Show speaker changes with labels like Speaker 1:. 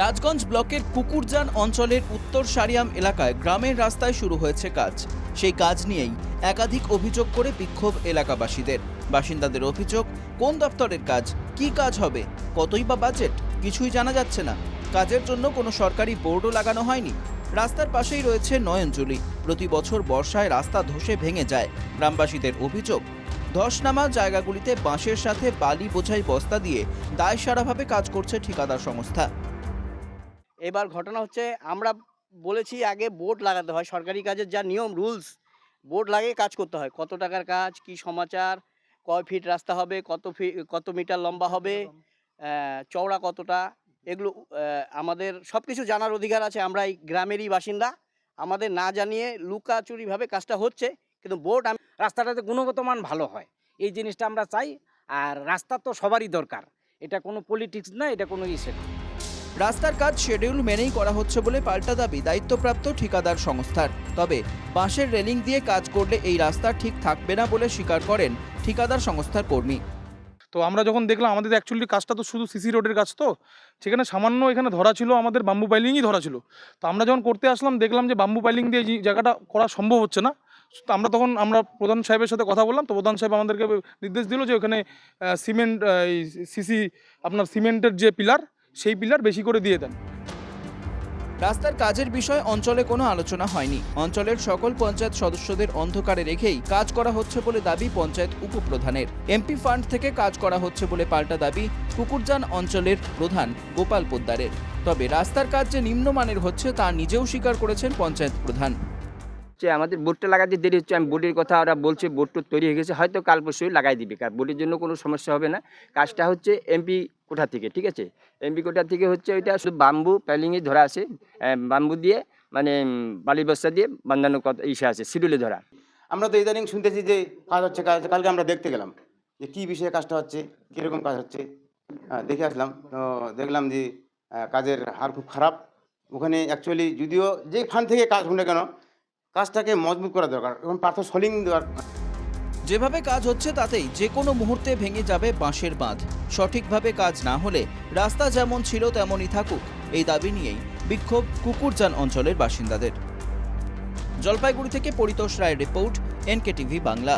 Speaker 1: রাজগঞ্জ ব্লকের কুকুরজান অঞ্চলের উত্তর সারিয়াম এলাকায় গ্রামের রাস্তায় শুরু হয়েছে কাজ। সেই কাজ নিয়েই একাধিক অভিযোগ করে বিক্ষোভ এলাকাবাসীদের। বাসিন্দাদের অভিযোগ, কোন দপ্তরের কাজ, কি কাজ হবে, কতই বা বাজেট, কিছুই জানা যাচ্ছে না। কাজের জন্য কোনো সরকারি বোর্ডও লাগানো হয়নি। রাস্তার পাশেই রয়েছে নয়নজুলি। প্রতি বছর বর্ষায় রাস্তা ধসে ভেঙে যায়। গ্রামবাসীদের অভিযোগ ধস নামা জায়গাগুলিতে বাঁশের সাথে বালি বোঝাই বস্তা দিয়ে দায়সারাভাবে কাজ করছে ঠিকাদার সংস্থা।
Speaker 2: এবার ঘটনা হচ্ছে আমরা বলেছি আগে বোর্ড লাগাতে হয় সরকারি কাজের যা নিয়ম রুলস বোর্ড লাগিয়ে কাজ করতে হয়। কত টাকার কাজ কি সমাচার কয় ফিট রাস্তা হবে কত ফি কত মিটার লম্বা হবে চওড়া কতটা এগুলো আমাদের সব কিছু জানার অধিকার আছে। আমরা এই গ্রামেরই বাসিন্দা আমাদের না জানিয়ে লুকাচুরিভাবে কাজটা হচ্ছে কিন্তু বোর্ড আমি
Speaker 3: রাস্তাটাতে গুণগত মান ভালো হয়। এই জিনিসটা আমরা চাই আর রাস্তা তো সবারই দরকার। এটা কোনো পলিটিক্স না এটা কোনো ইসে না।
Speaker 1: রাস্তার কাজ শিডিউল মেনেই করা হচ্ছে বলে পাল্টা দাবি দায়িত্বপ্রাপ্ত ঠিকাদার সংস্থার। তবে বাঁশের রেলিং দিয়ে কাজ করলে এই রাস্তা ঠিক থাকবে না বলে স্বীকার করেন ঠিকাদার সংস্থার কর্মী।
Speaker 4: তো আমরা যখন দেখলাম, আমাদের অ্যাকচুয়ালি কাজটা তো শুধু সিসি রোডের কাজ তো, সেখানে সামান্য এখানে ধরা ছিল, আমাদের বাম্বু পাইলিংই ধরা ছিল। তো আমরা যখন করতে আসলাম, দেখলাম যে বাম্বু পাইলিং দিয়ে জায়গাটা করা সম্ভব হচ্ছে না। তো আমরা তখন, আমরা প্রধান সাহেবের সাথে কথা বললাম, তো প্রধান সাহেব আমাদেরকে নির্দেশ দিল যে ওখানে সিমেন্ট সিসি আপনার সিমেন্টের যে পিলার সেই পিলার বেশি করে দিয়ে দেন।
Speaker 1: রাস্তার কাজের বিষয়ে অঞ্চলে কোনো আলোচনা হয়নি। অঞ্চলের সকল পঞ্চায়েত সদস্যদের অন্ধকারে রেখেই কাজ করা হচ্ছে বলে দাবি পঞ্চায়েত উপপ্রধানের। এমপি ফান্ড থেকে কাজ করা হচ্ছে বলে পাল্টা দাবি কুকুরজান অঞ্চলের প্রধান গোপাল পোদ্দারের। তবে রাস্তার কাজ যে নিম্নমানের হচ্ছে তা নিজেও স্বীকার করেছেন পঞ্চায়েত প্রধান।
Speaker 5: হচ্ছে আমাদের বোর্ডটা লাগাতে দেরি হচ্ছে আমি বোর্ডের কথা ওরা বলছে বোর্ডটা তৈরি হয়ে গেছে হয়তো কাল পরশুই লাগাই দিবে। কার বোর্ডের জন্য কোনো সমস্যা হবে না। কাজটা হচ্ছে এমপি কোঠা থেকে, ঠিক আছে? এমবি কোঠা থেকে হচ্ছে ওইটা শুধু বাম্বু প্যালিংয়ে ধরা আছে বাম্বু দিয়ে মানে বালি বস্তা দিয়ে বান্ধানো ইসে আছে শিডিউলে ধরা।
Speaker 6: আমরা তো ইদানিং শুনতেছি যে কাজ হচ্ছে কাজ। কালকে আমরা দেখতে গেলাম যে কী বিষয়ে কাজটা হচ্ছে, কীরকম কাজ হচ্ছে। দেখে আসলাম, তো দেখলাম যে কাজের হার খুব খারাপ। ওখানে অ্যাকচুয়ালি যদিও যে ফান থেকে কাজ হোক না কেন, কাজটাকে মজবুত করা দরকার, এবং পাথর সলিং দেওয়ার
Speaker 1: যেভাবে কাজ হচ্ছে তাতেই যে কোনো মুহূর্তে ভেঙে যাবে বাঁশের বাঁধ। সঠিকভাবে কাজ না হলে রাস্তা যেমন ছিল তেমনই থাকুক, এই দাবি নিয়েই বিক্ষোভ কুকুরজান অঞ্চলের বাসিন্দাদের। জলপাইগুড়ি থেকে পরিতোষ রায়ের রিপোর্ট, এনকেটিভি বাংলা।